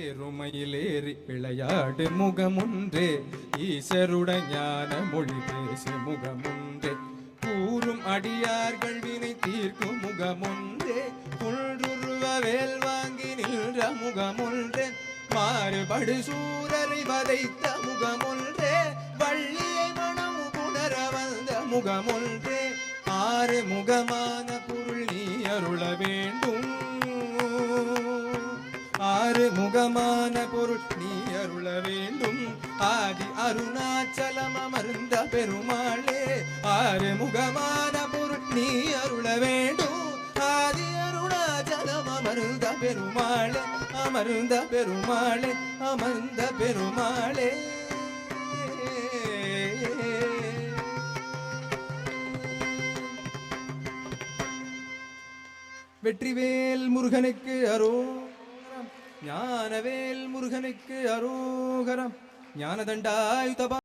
ஏறுமையிலேறி விளையாடு முகமுன்றே. ஈசருட ஞான மொழி பேசு முகமுன்றே. கூறும் அடியார்கள் வினை தீர்க்கும் முகமுன்றே. குன்றுருவ வேல் வாங்கி நின்ற முகமுன்றே. மாறுபடு சூரரை வதைத்த முகமுன்றே. வள்ளியை மனம் புணர வந்த முகமுன்றே. ஆறு முகமான பொருள் நீ அருள வேண்டும். ஆறு முகமான பொருள் நீ அருள வேண்டும். ஆதி அருணாச்சலம் அமர்ந்த பெருமாளே ஆறு முகமான பொருள் நீ அருள வேண்டும். ஆதி அருணாச்சலம் அமர்ந்த பெருமாளே அமர்ந்த பெருமாளே அமர்ந்த பெருமாளே. வெற்றிவேல் முருகனுக்கு அரோகரம் ஞானவேல் முருகனுக்கு அரோகரம். ஞானதண்டாயுதபா